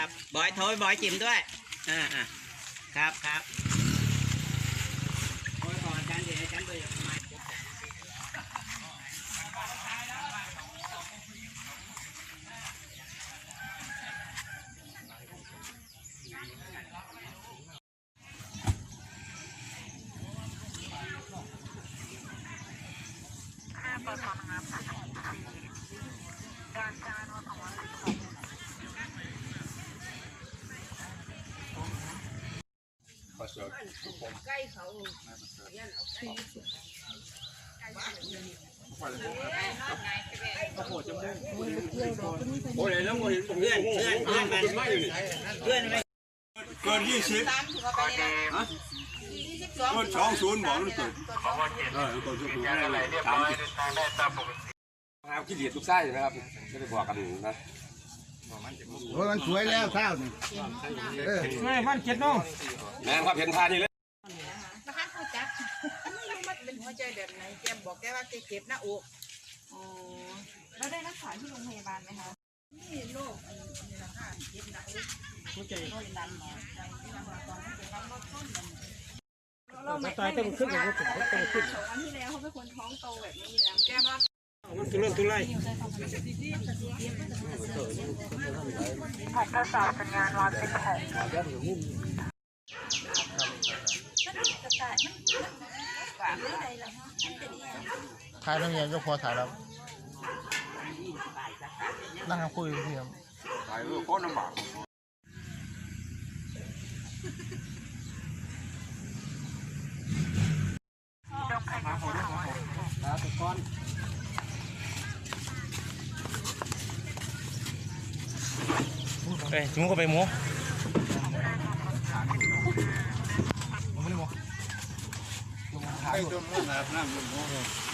ครับบอยโทรบอยจิมด้วยอ่าอ่าครับครับโอ้ยก่อนอาจารย์เดี๋ยวอาจารย์ไปมาโอ้ยแล้วโมเห็นผมเพื่อนเพื่อนเพื่อนมันไม่อยู่นี่เพื่อนไม่เกินยี่สิบเกินสองศูนย์บอกนั่นเกินเออเกินศูนย์อะไรสามสิบครับขี้เดียดทุกไส้นะครับไม่ได้บอกกันนะ โอ้ยมันสวยแล้วข้าวนี่เออไม่บ้านเจ็ดน้องแม่ครับเห็นทานนี่เลยนะคะเข้าใจไม่รู้มันเป็นหัวใจแบบไหนแกบอกแกว่าแกเจ็บหน้าอกอ๋อแล้วได้รักษาที่โรงพยาบาลไหมคะนี่โรคอันนี้นะคะเจ็บหน้าอกหัวใจโรคดันหมอใจที่เราตอนที่เป็นรับรถต้นเราไม่ตายต้องขึ้นอย่างนี้ต้องขึ้นสองวันที่แล้วเขาเป็นคนท้องโตแบบนี้นะแกมามันทุเร ศทุเรศถ่ายแล้วเนี่ยยกพอถ่ายแล้วนั่งคุยกับพี่ครับตายเออโคตรลำบากเอ้ยหมูก็ไปหมูไอ้ตัวมันอาบน้ำอยู่